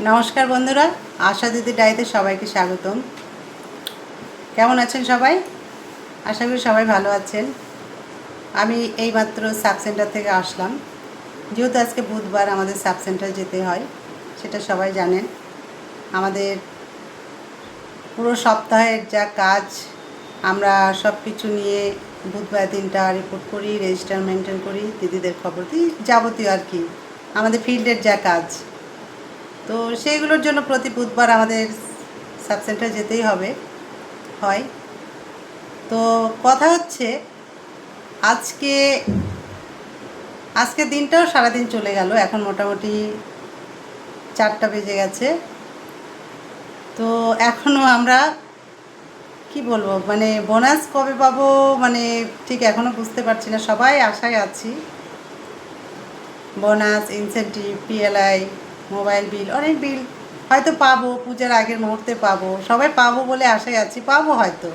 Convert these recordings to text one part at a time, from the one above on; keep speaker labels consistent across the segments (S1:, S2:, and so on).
S1: নমস্কার বন্ধুরা, আশা দিদি ডাইতে সবাইকে স্বাগতম। কেমন আছেন সবাই? আশা করি সবাই ভালো আছেন। আমি এইমাত্র সাব সেন্টার থেকে আসলাম। যেহেতু আজকে বুধবার আমাদের সাব সেন্টার যেতে হয়, সেটা সবাই জানেন। আমাদের পুরো সপ্তাহের যা কাজ, আমরা সব কিছু নিয়ে বুধবার দিনটা রিপোর্ট করি রেজিস্টার মেনটেন করি, দিদিদের খবর দিই, যাবতীয় আর কি। আমাদের ফিল্ডের যা কাজ। তো সেইগুলোর জন্য প্রতি বুধবার আমাদের সাব সেন্টার যেতেই হবে, হয়। তো কথা হচ্ছে, আজকে, আজকের দিনটাও সারাদিন চলে গেল, এখন মোটামুটি চারটা বেজে গেছে। তো এখনও আমরা, কি বলব মানে বোনাস কবে পাবো মানে ঠিক এখনও বুঝতে পারছি না, সবাই আশায় আছি। Bonus, incentive, PLI mobile bill, অনেক বিল। হয়তো পাবো, পূজার আগের মুহূর্তে পাবো। সবাই পাবো বলে আশায় আছি, পাবো হয়তো।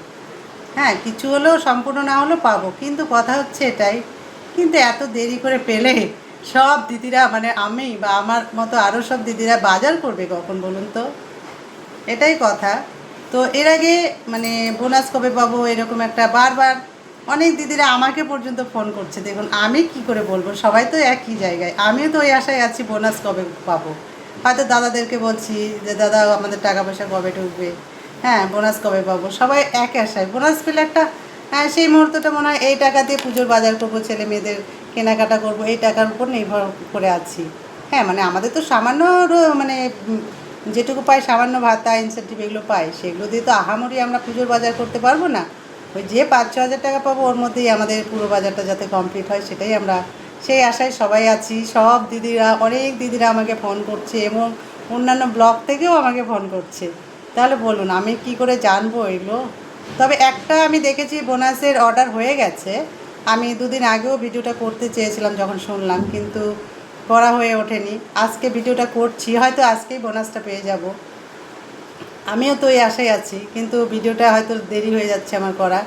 S1: হ্যাঁ কিছু হলেও, সম্পূর্ণ না হলেও পাবো। কিন্তু কথা হচ্ছে এটাই, কিন্তু এত দেরি করে পেলে সব দিদিরা মানে আমি বা আমার মতো আরও সব দিদিরা বাজার করবে কখন বলুন তো? এটাই কথা। তো এর আগে মানে বোনাস কবে পাবো, এরকম একটা বারবার অনেক দিদিরা আমাকে পর্যন্ত ফোন করছে। দেখুন, আমি কি করে বলব? সবাই তো একই জায়গায়। আমিও তো ওই আশায় আছি বোনাস কবে পাবো। হয়তো দাদাদেরকে বলছি যে, দাদা, আমাদের টাকা পয়সা কবে ঢুকবে? হ্যাঁ বোনাস কবে পাবো? সবাই এক আশায়। বোনাস পেলে একটা হ্যাঁ সেই মুহূর্তটা মনে হয়, এই টাকা দিয়ে পুজোর বাজার করব, ছেলে মেয়েদের কেনাকাটা করব, এই টাকার উপর নির্ভর করে আছি। হ্যাঁ মানে আমাদের তো সামান্য মানে যেটুকু পাই, সামান্য ভাতা ইনসেন্টিভ এগুলো পাই, সেগুলো দিয়ে তো আহামরি আমরা পুজোর বাজার করতে পারব না। ওই যে পাঁচ ছ হাজার টাকা পাবো, ওর মধ্যেই আমাদের পুরো বাজারটা যাতে কমপ্লিট হয়, সেটাই আমরা সেই আশায় সবাই আছি। সব দিদিরা, অনেক দিদিরা আমাকে ফোন করছে এবং অন্যান্য ব্লগ থেকেও আমাকে ফোন করছে। তাহলে বলুন, আমি কি করে জানব এগুলো? তবে একটা আমি দেখেছি বোনাসের অর্ডার হয়ে গেছে। আমি দুদিন আগেও ভিডিওটা করতে চেয়েছিলাম যখন শুনলাম, কিন্তু করা হয়ে ওঠেনি। আজকে ভিডিওটা করছি, হয়তো আজকেই বোনাসটা পেয়ে যাব। আমিও তো এই আশায় আছি, কিন্তু ভিডিওটা হয়তো দেরি হয়ে যাচ্ছে আমার করা।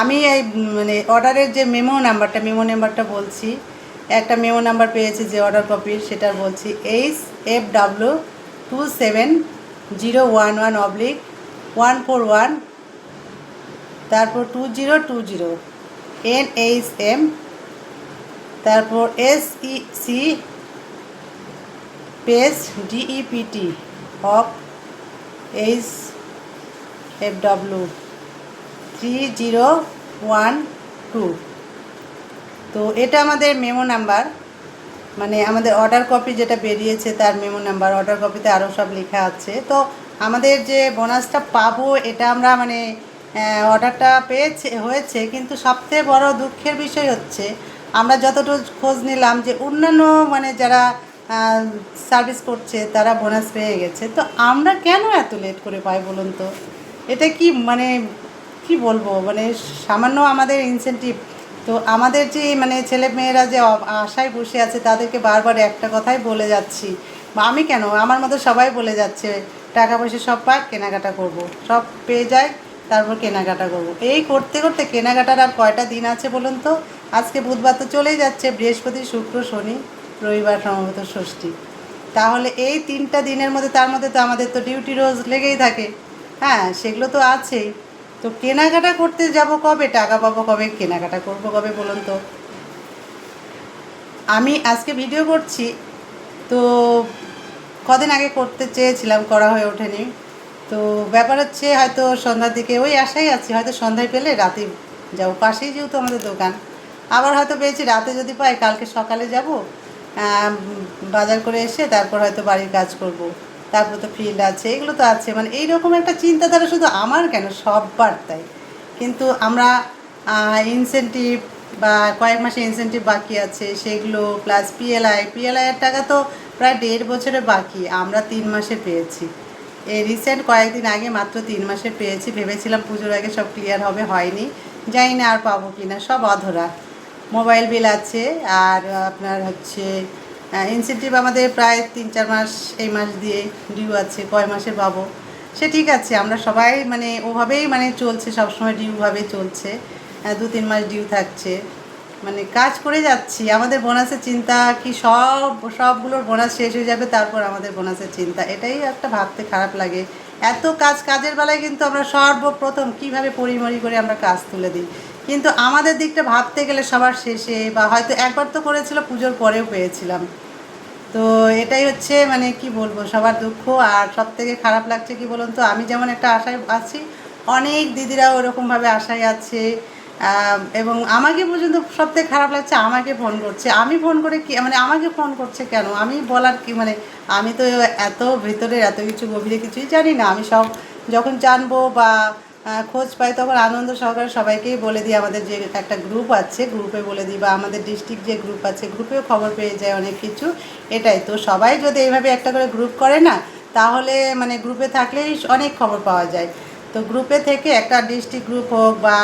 S1: আমি এই মানে অর্ডারের যে মেমো নাম্বারটা মেমো নাম্বারটা বলছি একটা মেমো নাম্বার পেয়েছি যে অর্ডার কপির সেটা বলছি H F W two seven zero one one oblique one four one তারপর two zero two zero N H M তারপর S E C pace DEPT of H F W three zero one two তো এটা আমাদের memo number. মানে আমাদের order copy যেটা বেরিয়েছে তার মেমো নাম্বার অর্ডার কপিতে আরও সব লেখা আছে। তো আমাদের যে বোনাসটা পাবো এটা আমরা মানে অর্ডারটা পেয়েছে, হয়েছে, কিন্তু সবথেকে বড় দুঃখের বিষয় হচ্ছে, আমরা যতটুকু খোঁজ নিলাম যে অন্যান্য মানে যারা সার্ভিস করছে, তারা বোনাস পেয়ে গেছে। তো আমরা কেন এত লেট করে পাই বলুন তো? এটা কি মানে কি বলব? মানে সামান্য আমাদের ইনসেন্টিভ তো আমাদের যে মানে ছেলে মেয়েরা যে আশায় বসে আছে, তাদেরকে বারবার একটা কথাই বলে যাচ্ছি। আমি কেন? আমার মতো সবাই বলে যাচ্ছে, টাকা পয়সা সব পাক, কেনাকাটা করব। সব পেয়ে যায়, তারপর কেনাকাটা করব। এই করতে করতে কেনাকাটার আর কয়টা দিন আছে বলুন তো? আজকে বুধবার তো চলেই যাচ্ছে, বৃহস্পতি, শুক্র, শনি, রবিবার সম্ভবত ষষ্ঠী। তাহলে এই তিনটা দিনের মধ্যে, তার মধ্যে তো আমাদের তো ডিউটি রোজ লেগেই থাকে। হ্যাঁ সেগুলো তো আছেই। তো কেনাকাটা করতে যাব কবে? টাকা পাবো কবে? কেনাকাটা করব কবে বলুন তো? আমি আজকে ভিডিও করছি, তো কদিন আগে করতে চেয়েছিলাম, করা হয়ে ওঠেনি। তো ব্যাপার হচ্ছে হয়তো সন্ধ্যার দিকে, ওই আশাই আছি, হয়তো সন্ধ্যায় পেলে রাতে যাব। পাশেই যেহেতু আমাদের দোকান। আবার হয়তো পেয়েছি, রাতে যদি পাই, কালকে সকালে যাব বাজার করে এসে তারপর হয়তো বাড়ির কাজ করব। তারপর তো ফিল্ড আছে, এগুলো তো আছে। মানে এইরকম একটা চিন্তাধারা শুধু আমার কেন? সববার তাই। কিন্তু আমরা ইনসেন্টিভ বা কয়েক মাসে ইনসেন্টিভ বাকি আছে, সেগুলো প্লাস পিএলআই পিএলআইয়ের টাকা তো প্রায় দেড় বছরে বাকি। আমরা তিন মাসে পেয়েছি। এই রিসেন্ট কয়েকদিন আগে মাত্র তিন মাসে পেয়েছি। ভেবেছিলাম পুজোর আগে সব ক্লিয়ার হবে, হয়নি। জানি না আর পাবো কি না সব অধরা। মোবাইল বিল আছে, আর আপনার হচ্ছে ইনসেন্টিভ আমাদের প্রায় তিন, চার মাস, এই মাস দিয়ে ডিউ আছে, কয় মাসে পাবো? সে ঠিক আছে, আমরা সবাই মানে ওভাবেই মানে চলছে, সবসময় ডিউভাবে চলছে। দু, তিন মাস ডিউ থাকছে। মানে কাজ করে যাচ্ছি। আমাদের বোনাসের চিন্তা কি সব, সবগুলোর বোনাস শেষ হয়ে যাবে, তারপর আমাদের বোনাসের চিন্তা। এটাই একটা ভাবতে খারাপ লাগে। এত কাজ, কাজের বেলায় কিন্তু আমরা সর্বপ্রথম কীভাবে পরিমরি করে আমরা কাজ তুলে দিই? কিন্তু আমাদের দিকটা ভাবতে গেলে সবার শেষে, বা হয়তো একবার তো করেছিল, পুজোর পরেও পেয়েছিলাম। তো এটাই হচ্ছে মানে কি বলব, সবার দুঃখ। আর সব থেকে খারাপ লাগছে কি বলুন তো, আমি যেমন একটা আশায় আছি, অনেক দিদিরাও ওরকমভাবে আশায় আছে। এবং আমাকে পর্যন্ত সব থেকে খারাপ লাগছে, আমাকে ফোন করছে। আমি ফোন করে কি মানে আমাকে ফোন করছে কেন? আমি বলার কি মানে আমি তো এত ভিতরে এত কিছু, গভীরে কিছুই জানি না। আমি সব যখন জানব বা খোঁজ পাই তখন আনন্দ সহকারে সবাইকেই বলে দিই, আমাদের যে একটা গ্রুপ আছে গ্রুপে বলে দিই, বা আমাদের ডিস্ট্রিক্ট যে গ্রুপ আছে গ্রুপেও খবর পেয়ে যায় অনেক কিছু। এটাই, তো সবাই যদি এইভাবে একটা করে গ্রুপ করে না, তাহলে মানে গ্রুপে থাকলেই অনেক খবর পাওয়া যায়। তো গ্রুপে থেকে একটা ডিস্ট্রিক্ট গ্রুপ হোক, বা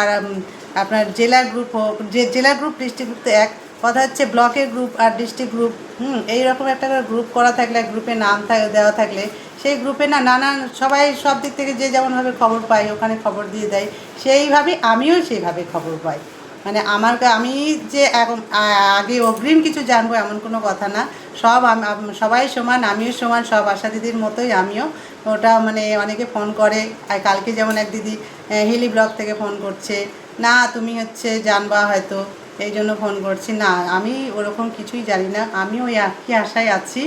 S1: আপনার জেলার গ্রুপ হোক, যে জেলার গ্রুপ ডিস্ট্রিক্ট গ্রুপ তো এক কথা হচ্ছে ব্লকের গ্রুপ আর ডিস্ট্রিক্ট গ্রুপ হুম, এইরকম একটা গ্রুপ করা থাকলে গ্রুপে নাম দেওয়া থাকলে, সেই গ্রুপে না নানান, সবাই সব দিক থেকে যে যেমনভাবে খবর পায়, ওখানে খবর দিয়ে দেয়, সেইভাবে আমিও সেইভাবে খবর পাই। মানে আমার আমি যে আগে অগ্রিম কিছু জানব এমন কোনো কথা না, সব সবাই সমান, আমিও সমান, সব আশা দিদির মতোই আমিও। ওটা মানে অনেকে ফোন করে, আর কালকে যেমন এক দিদি হিলি ব্লক থেকে ফোন করছে, না, তুমি হচ্ছে জানবা হয়তো। এই জন্য ফোন করছি। না, আমি ওরকম কিছুই জানি না। আমি ওই একই আশায় আছি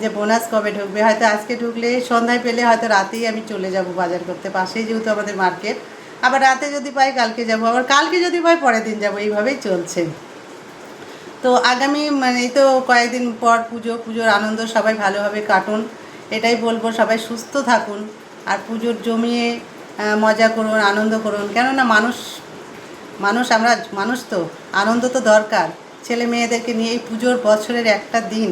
S1: যে বোনাস কবে ঢুকবে। হয়তো আজকে ঢুকলে, সন্ধ্যায় পেলে হয়তো রাতেই আমি চলে যাব বাজার করতে। পাশেই যেহেতু আমাদের মার্কেট আবার রাতে যদি পাই, কালকে যাব। আবার কালকে যদি পাই, পরের দিন যাব। এইভাবেই চলছে। তো আগামী মানে এই তো কয়েকদিন পর পুজো, পুজোর আনন্দ সবাই ভালোভাবে কাটুন। এটাই বলব, সবাই সুস্থ থাকুন। আর পুজোর জমিয়ে মজা করুন, আনন্দ করুন। কেননা মানুষ মানুষ আমরা, মানুষ তো, আনন্দ তো দরকার। ছেলে মেয়েদেরকে নিয়ে এই পুজোর বছরের একটা দিন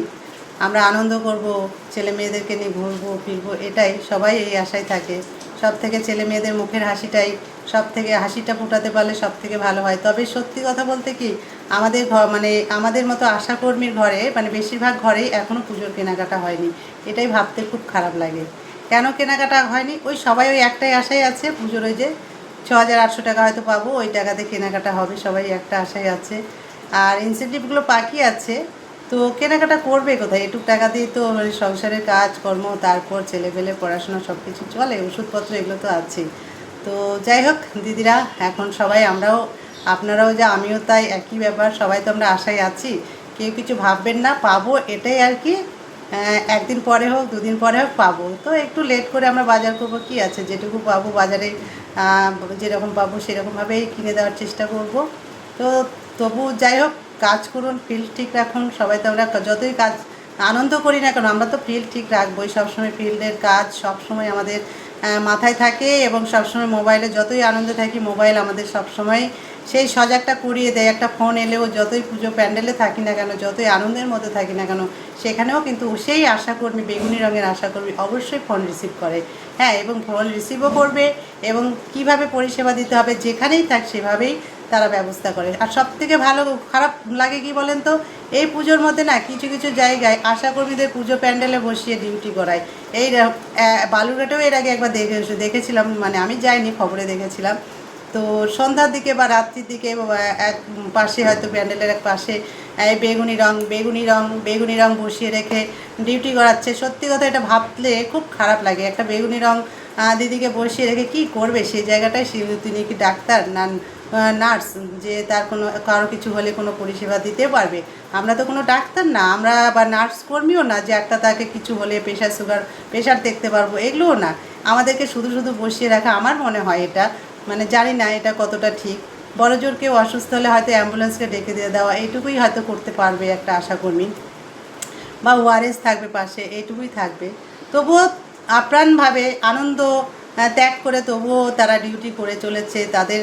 S1: আমরা আনন্দ করব, ছেলে মেয়েদেরকে নিয়ে ঘুরবো, ফিরবো, এটাই সবাই এই আশায় থাকে। সব থেকে ছেলে মেয়েদের মুখের হাসিটাই সব থেকে হাসিটা ফোটাতে পারলে সব থেকে ভালো হয়। তবে সত্যি কথা বলতে কি, আমাদের ঘর মানে আমাদের মতো আশাকর্মীর ঘরে মানে বেশিরভাগ ঘরেই এখনও পুজোর কেনাকাটা হয়নি। এটাই ভাবতে খুব খারাপ লাগে। কেন কেনাকাটা হয়নি? ওই সবাই ওই একটাই আশাই আছে পুজোর ওই যে ছ হাজার আটশো টাকা হয়তো পাবো, ওই টাকাতে কেনাকাটা হবে, সবাই একটা আশায় আছে। আর ইনসেন্টিভগুলো বাকি আছে, তো কেনাকাটা করবে কোথায়? এটুক টাকা দিয়ে তো মানে সংসারের কাজ, কর্ম, তারপর ছেলেপেলে, পড়াশোনা সব কিছু চলে, ওষুধপত্র এগুলো তো আছেই। তো যাই হোক, দিদিরা, এখন সবাই আমরাও, আপনারাও যে, আমিও তাই একই ব্যাপার, সবাই তো আমরা আশায় আছি। কেউ কিছু ভাববেন না, পাবো এটাই আর কি। একদিন পরে হোক, দুদিন পরে হোক পাবো। তো একটু লেট করে আমরা বাজার করব, কি আছে? যেটুকু পাবো বাজারে যেরকম পাবো সেরকমভাবেই কিনে দেওয়ার চেষ্টা করব। তো তবু যাই হোক, কাজ করুন ফিল্ড ঠিক রাখুন। সবাই তো আমরা যতই কাজ, আনন্দ করি না কেন, আমরা তো ফিল্ড ঠিক রাখবোই। সবসময় ফিল্ডের কাজ সবসময় আমাদের মাথায় থাকে এবং সবসময় মোবাইলে যতই আনন্দ থাকি, মোবাইল আমাদের সবসময় সেই সজাগটা করিয়ে দেয়। একটা ফোন এলেও যতই পুজো প্যান্ডেলে থাকি না কেন, যতই আনন্দের মধ্যে থাকি না কেন, সেখানেও কিন্তু সেই আশাকর্মী, বেগুনি রঙের আশাকর্মী অবশ্যই ফোন রিসিভ করে। হ্যাঁ এবং ফোন রিসিভও করবে এবং কীভাবে পরিষেবা দিতে হবে, যেখানেই থাক সেভাবেই তারা ব্যবস্থা করে। আর সব থেকে ভালো, খারাপ লাগে কি বলেন তো? এই পুজোর মধ্যে না কিছু কিছু জায়গায় আশাকর্মীদের পুজো প্যান্ডেলে বসিয়ে ডিউটি করায়। এই বালুরঘাটেও এর আগে একবার দেখে, দেখেছিলাম মানে আমি যাইনি, খবরে দেখেছিলাম। তো সন্ধ্যার দিকে বা রাত্রির দিকে এক পাশে হয়তো প্যান্ডেলের এক পাশে বেগুনি রং বেগুনি রং বেগুনি রং বসিয়ে রেখে ডিউটি করাচ্ছে। সত্যি কথা এটা ভাবলে খুব খারাপ লাগে। একটা বেগুনি রং দিদিকে বসিয়ে রেখে কি করবে? সেই জায়গাটায় সে তিনি কি ডাক্তার না নার্স? যে তার কোনো, কারও কিছু হলে কোনো পরিষেবা দিতে পারবে। আমরা তো কোনো ডাক্তার না। আমরা বা নার্স কর্মীও না যে একটা তাকে কিছু হলে প্রেশার সুগার, প্রেশার দেখতে পারব। এগুলোও না। আমাদেরকে শুধু শুধু বসিয়ে রাখা আমার মনে হয় এটা। মানে জানি না এটা কতটা ঠিক। বড় জোর কেউ অসুস্থ হলে হয়তো অ্যাম্বুলেন্সকে ডেকে দিয়ে দেওয়া, এইটুকুই হয়তো করতে পারবে একটা আশাকর্মী। বা ওআরএস থাকবে পাশে, এইটুকুই থাকবে। তবুও আপ্রাণভাবে আনন্দ ত্যাগ করে তবুও তারা ডিউটি করে চলেছে। তাদের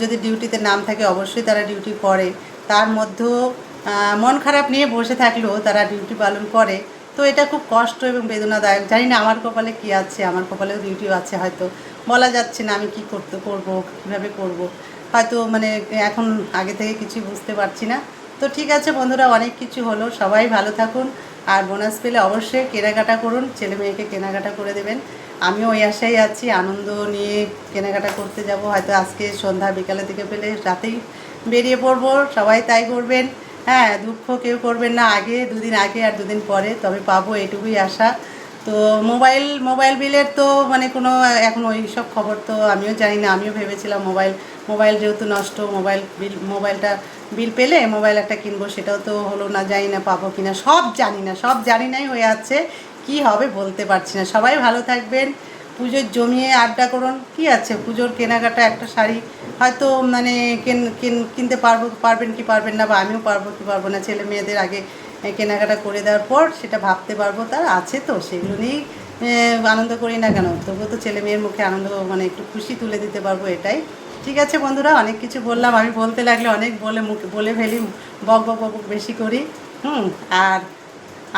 S1: যদি ডিউটিতে নাম থাকে অবশ্যই তারা ডিউটি করে। তার মধ্যেও মন খারাপ নিয়ে বসে থাকলেও তারা ডিউটি পালন করে। তো এটা খুব কষ্ট এবং বেদনাদায়ক। জানি না আমার কপালে কি আছে, আমার কপালেও ডিউটিও আছে হয়তো। বলা যাচ্ছে না আমি কি করতে, করব, কীভাবে করব। হয়তো মানে এখন আগে থেকে কিছু বুঝতে পারছি না। তো ঠিক আছে বন্ধুরা, অনেক কিছু হলো। সবাই ভালো থাকুন। আর বোনাস পেলে অবশ্যই কেনাকাটা করুন। ছেলে মেয়েকে কেনাকাটা করে দেবেন। আমিও ওই আশায় আছি, আনন্দ নিয়ে কেনাকাটা করতে যাব। হয়তো আজকে সন্ধ্যা বিকালের দিকে পেলে রাতেই বেরিয়ে পড়ব। সবাই তাই করবেন। হ্যাঁ দুঃখ কেউ করবেন না। আগে, দুদিন আগে আর দুদিন পরে। তবে পাবো এটুকুই আশা। তো মোবাইল মোবাইল বিলের তো মানে কোনো, এখন ওই সব খবর তো আমিও জানি না, আমিও ভেবেছিলাম মোবাইল মোবাইল যেহেতু নষ্ট, মোবাইল বিল, মোবাইলটা বিল পেলে মোবাইল একটা কিনবো, সেটাও তো হলো না, জানি না পাবো কিনা, সব জানি না, সব জানি নাই হয়ে আছে, কি হবে বলতে পারছি না। সবাই ভালো থাকবেন, পুজোর জমিয়ে আড্ডা করুন, কি আছে? পুজোর কেনাকাটা একটা শাড়ি, হয়তো মানে কেন, কেন- কিনতে পারব, পারবেন কি পারবেন না, বা আমিও পারব কি পারব না, ছেলে মেয়েদের আগে কেনাকাটা করে দেওয়ার পর সেটা ভাবতে পারব তার আছে তো, সেগুলো নিয়েই আনন্দ করি না কেন? তবুও তো ছেলে মেয়ের মুখে আনন্দ মানে একটু খুশি তুলে দিতে পারব এটাই। ঠিক আছে বন্ধুরা, অনেক কিছু বললাম, আমি বলতে লাগলে অনেক বলে মুখে, বলে ফেলি, বক বক বক বেশি করি, হুম? আর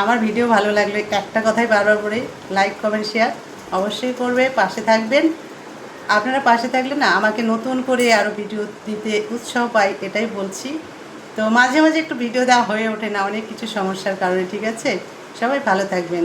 S1: আমার ভিডিও ভালো লাগলে একটা কথাই বারবার করে লাইক কমেন্ট শেয়ার অবশ্যই করবে, পাশে থাকবেন। আপনারা পাশে থাকলে না, আমাকে নতুন করে আরও ভিডিও দিতে উৎসাহ পাই, এটাই বলছি। তো মাঝে মাঝে একটু ভিডিও দেওয়া হয়ে ওঠে না, অনেক কিছু সমস্যার কারণে, ঠিক আছে? সবাই ভালো থাকবেন।